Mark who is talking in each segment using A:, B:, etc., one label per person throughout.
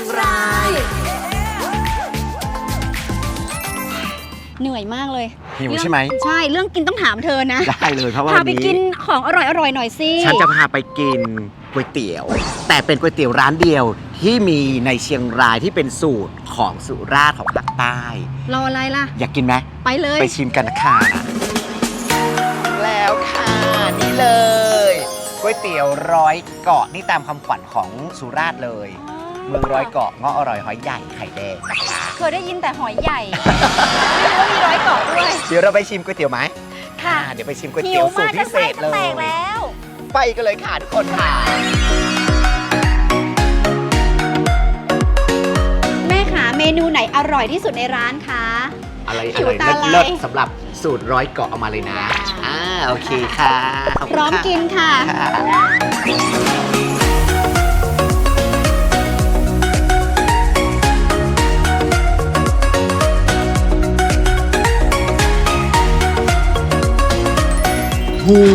A: ยงราย
B: เหนื่อยมากเลย
A: หิว
B: เรื่อง
A: ใช่ไหม
B: ใช่เรื่องกินต้องถามเธอนะ
A: ได้เลยเพราะว่า
B: พา
A: วัน
B: ไป
A: นี้
B: กินของอร่อยอร่อยๆหน่อยสิ
A: ฉันจะพาไปกินก๋วยเตี๋ยว แต่เป็นก๋วยเตี๋ยวร้านเดียวที่มีในเชียงรายที่เป็นสูตรของสุราษฎร์ของภาคใต้
B: รออะไรล่ะ
A: อยากกินไหม
B: ไปเลย
A: ไปชิมกันนะคะแล้วค่ะนี่เลยก๋วยเตี๋ยวร้อยเกาะนี่ตามคำขวัญของสุราษฎร์เลย เมืองร้อยเกาะเงาะอร่อยหอยใหญ่ไข่แดงนะคะ
B: เคยได้ยินแต่หอยใหญ่ ไม่รู้ว่ามีร้อยเกาะด้วย
A: เดี๋ยวเราไปชิมก๋วยเตี๋ยวไหม
B: ค่ะ
A: อ่าเดี๋ยวไปชิมก๋วยเตี๋ยวสูตรพิเศ
B: ไส้
A: ษ
B: จะ
A: เล
B: แต
A: ย
B: กแล้ว
A: ไปกันเลยค่ะทุกคนค่ะ
B: แม่ขาเมนูไหนอร่อยที่สุดในร้านคะ
A: อะไร
B: หิ
A: อ
B: ว
A: ร่อย
B: ตาลาย
A: เลิศๆสำหรับสูตรร้อยเกาะเอามาเลยนะ อ่า โอเคค่ะขบ
B: พ
A: คุณ
B: ร้อม
A: ค่ะ
B: กินค่ะ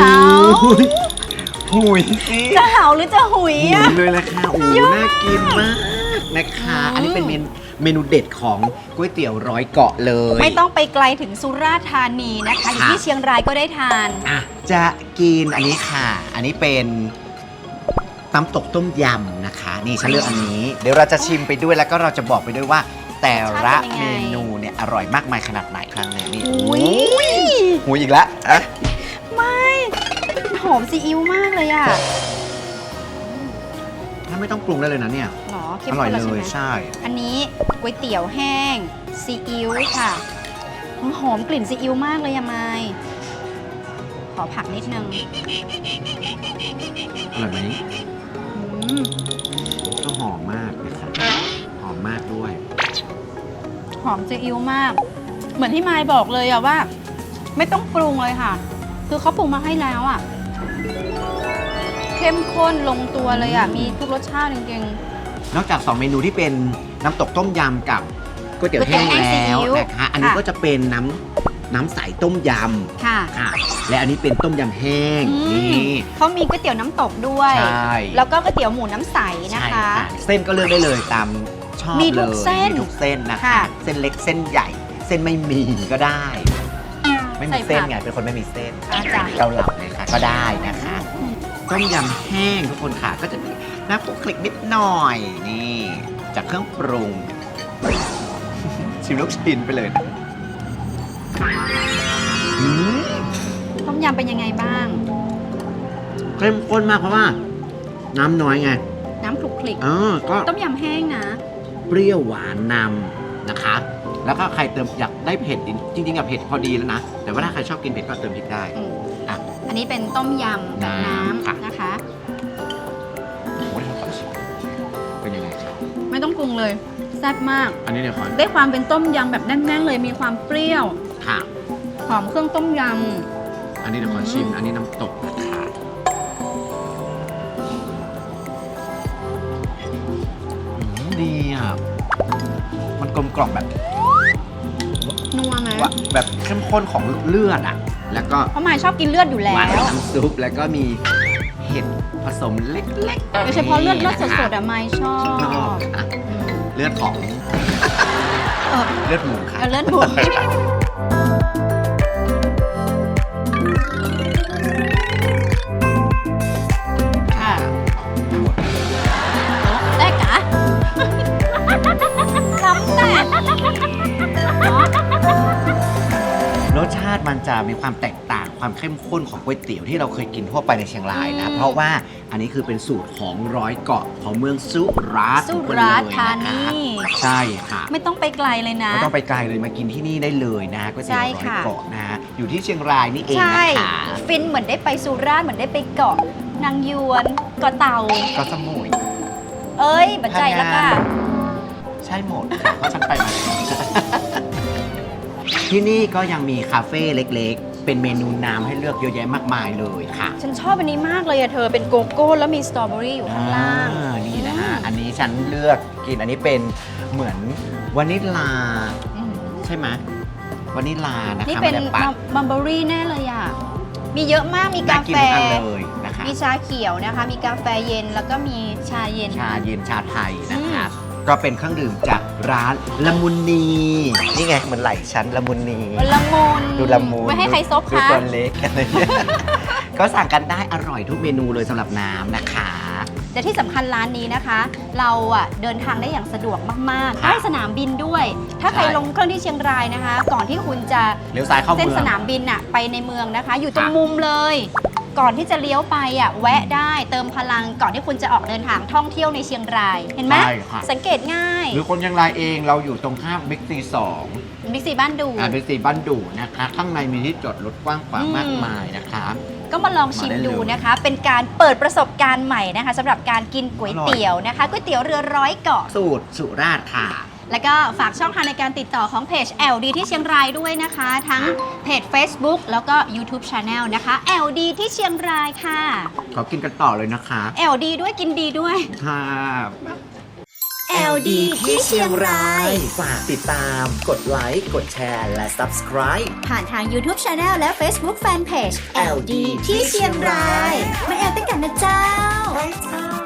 A: ค่ะหู
B: เขา
A: หุยสิ
B: จะเห่าหรือจะหุย
A: หุ
B: อะ
A: ยเลยละค่ะโอ้โหน่ากินมากนะคะ
B: อืม
A: อันนี้เป็นเมนเมนูเด็ดของก๋วยเตี๋ยวร้อยเกาะเลย
B: ไม่ต้องไปไกลถึงสุราษฎร์ธานีนะคะอยู่
A: ค่ะ
B: ที่เชียงรายก็ได้ทาน
A: อะจะกินอันนี้ค่ะ อันนี้เป็นน้ำตกต้มยำนะคะ นี่ฉันเลือกอันนี้ เดี๋ยวเราจะชิมไปด้วยแล้วก็เราจะบอกไปด้วยว่า แต่ละ
B: รสชาติเป็นยัง
A: เม
B: ไง
A: นูเนี่ยอร่อยมากมายขนาดไหนครั้งนี้นี่
B: อุ้ย
A: หูอีกแล้วอะ
B: ไม่ห อมซีอิ๊วมากเลยอะ
A: ถ้าไม่ต้องปรุงได้เลยนะเนี่ย
B: หรอเข้ม
A: อร่อย
B: ข้น
A: เล
B: แล้วใช่ไห
A: ย
B: ม
A: ใช่
B: อันนี้ก๋วยเตี๋ยวแห้งซีอิ๊วค่ะหอมกลิ่นซีอิ๊วมากเลยอะไมายขอผักนิดนึง
A: อร่อยไหม
B: อืม
A: ก็หอมมากนะคะหอมมากด้วย
B: หอมซีอิ๊วมาก เหมือนที่ไมายบอกเลยอะว่า ไม่ต้องปรุงเลยค่ะ คือเขาปรุงมาให้แล้วอะ เข้มข้นลงตัวเลยอะมีทุกรสชาติจริง
A: นอกจาก 2 เมนูที่เป็นน้ำตกต้มยำกับก๋วยเตี๋ยวแห้ง
B: ก๋วยเตี๋ยวแห้งซี
A: แล้ว
B: อิ๊ว
A: นะคะอันนี้
B: ค่ะ
A: ก็จะเป็นน้ำน้ำใสต้มย
B: ๆ ค่ะำ
A: ค่ะ และอันนี้เป็นต้มยำแห้ง
B: อืม
A: นี่
B: เขามีก๋วยเตี๋ยวน้ำตกด้วย
A: ใช่
B: แล้วก็ก๋วยเตี๋ยวหมูน้ำใสนะ
A: ใช่
B: คะ
A: เส้นก็เลือกได้เลยตามชอบ
B: มี
A: เล
B: ทุก
A: ย
B: เส้น
A: มีทุกเส้นนะคะ
B: ค่ะ
A: เส้นเล็กเส้นใหญ่ เส้นไม่มีก็ได้ ไม่มี
B: ใส่
A: เส้น
B: ผัก
A: ไงเป็นคนไม่มีเส้น
B: อาจารย์
A: เกาเหลาเลยค่ะก็ได้นะคะ ต้มยำแห้งทุกคนค่ะ ก็จะมีน้ำคลุกคลิกนิดหน่อย นี่ จากเครื่องปรุง ชิมลูกชิ้นไปเลยนะอืม
B: ต้มยำเป็นยังไงบ้าง
A: เข้มข้นมากเพราะว่า น้ำน้อยไง
B: น้ำคลุกคลิก
A: เออก็
B: ต้มยำแห้งนะ
A: เปรี้ยวหวานนำนะคะ แล้วก็ใครเติมอยากได้เผ็ดจริงๆอะเผ็ดพอดีแล้วนะ แต่ว่าถ้าใครชอบกินเผ็ดก็เติมพริกได้
B: อืม
A: อะ
B: อั นนี้เป็นต้มยำกับ
A: น้ำค่ะ
B: น้ำนะคะ
A: โอ้ยขอชิมเป็นยังไงครับ
B: ไม่ต้องปรุงเลยแซ่บมาก
A: อันนี้เดี๋ยวขอ
B: ได้ความเป็นต้มยำแบบแน่นๆเลยมีความเปรี้ยว
A: ค่ะ
B: หอมเครื่องต้มย
A: อันนี้เดี๋ยวขอชิม อันนี้น้ำตกนะคะอืมดีอะ มันกลมกล่อมแบบำ
B: นัวไหม
A: ว่าแบบเข้มข้นของเลือดอะ แล้วก็
B: เพราะหมายชอบกินเลือดอยู่แล้
A: หวาน
B: ว
A: น้ำซุปแล้วก็มีเห็ดผสมเล็กๆ
B: โดยเฉพาะเลือดเลือดสดๆอะไม่ชอบ
A: ชอบค่ะ
B: อืม
A: เลือดของ
B: เออ
A: เลือดหมูค่ะ
B: เอาเลือดหมู
A: ติมันจะมีความแตกต่างความเข้มข้นของก๋วยเตี๋ยวที่เราเคยกินทั่วไปในเชียงรายนะ
B: อืม
A: เพราะว่าอันนี้คือเป็นสูตรของร้อยเกาะของเมืองสุราษฎร์
B: สุราษฎร์
A: ทุก
B: ธา
A: คนเลย
B: นี
A: นะคะใช่ค่ะ
B: ไม่ต้องไปไกลเลยนะ
A: ไม่ต้องไปไกลเลยมากินที่นี่ได้เลยนะก๋วยเตี๋ยว
B: ใช่
A: ร้อย
B: ค่ะ
A: เกาะนะฮะอยู่ที่เชียงรายนี่เอง
B: ใช่
A: นะคะ
B: ฟินเหมือนได้ไปสุราษฎร์เหมือนได้ไปเกาะนางยวนเกาะเต่า
A: ก็สมุย
B: เอ้ยบัจใจแล้วค่ะ
A: ใช่หมดค่ะเพราะฉันไปมาแล้ว ที่นี่ก็ยังมีคาเฟ่เล็กๆ เป็นเมนูน้ำให้เลือกเยอะแยะมากมายเลยค่ะ
B: ฉันชอบอันนี้มากเลยอะเธอเป็นโกโก้แล้วมีสตรอเบอรี่อยู่ข้างล่าง
A: อ่นี่นะฮะ
B: อืม
A: อันนี้ฉันเลือกกินอันนี้เป็นเหมือนวานิลลา
B: อืม
A: ใช่ไหมวานิลลานะคะ
B: นี่เป็น
A: ไม่ได้ปั่น
B: มัมเบอรี่แน่เลยอะมีเยอะมากมี
A: น่ากากิน
B: แฟ
A: ทุกอันเลยนะคะ
B: มีชาเขียวนะคะ มีกาแฟเย็นแล้วก็มีชาเย็น
A: ชาเย็นชาไทยนะคะ
B: อื
A: ก็เป็นเครื่องดื่มจากร้านละมุนนีนี่ไงเหมือนไหลชั้นละมุนนี
B: ละมุน
A: ดูละมุน
B: ไม่ให้ใครซบ
A: ดู
B: คะ
A: ตัวเล็กอะไรเงี้ยก็สั่งกันได้อร่อยทุกเมนูเลยสำหรับน้ำนะคะ
B: แต่ที่สำคัญร้านนี้นะคะ เราอะเดินทางได้อย่างสะดวกมากๆ
A: ค่ะ
B: ใกล้สนามบินด้วย ถ้าใคร
A: ใช่
B: ลงเครื่องที่เชียงรายนะคะ ก่อนที่คุณจะ
A: เลี้ยวซ้ายเข้า
B: เส้น
A: เมือง
B: สนามบินอะไปในเมืองนะคะ อยู่ตรง
A: ค่ะ
B: มุมเลย ก่อนที่จะเลี้ยวไปอะแวะได้เติมพลังก่อนที่คุณจะออกเดินทางท่องเที่ยวในเชียงราย เห็นไหม
A: ใช่ค่ะ
B: สังเกตง่าย
A: หรือคนเชียงรายเองเราอยู่ตรงข้ามบิ๊กซีสอง
B: บิ๊กซีบ้านดู
A: อ่าบิ๊กซีบ้านดูนะคะ ข้างในมีที่จอดรถกว้างขวาง
B: อืม
A: มากมายนะคะ
B: ก็มาลองชิม
A: มาได้เลย
B: ดูนะคะ เป็นการเปิดประสบการณ์ใหม่นะคะสำหรับการกินก๋วยเตี๋ยวนะคะก๋วยเตี๋ยวเรือร้อยเกาะ
A: สูตรสุราษฎร์ค่ะ
B: แล้วก็ฝากช่องทางในการติดต่อของเพจ LD ที่เชียงรายด้วยนะคะ ทั้งเพจ Facebook แล้วก็ YouTube Channel นะคะ LD ที่เชียงรายค่ะ
A: ขอกินกันต่อเลยนะคะ
B: LD ด้วยกินดีด้วย
A: ค่ะ
C: LD ที่เชียงราย
A: ฝากติดตาม กดไลค์ กดแชร์ และ subscribe
C: ผ่านทาง YouTube Channel และ Facebook Fanpage LD ที่เชียงราย มาแอลด้วยกันนะเจ้า
A: ใช่ค่ะ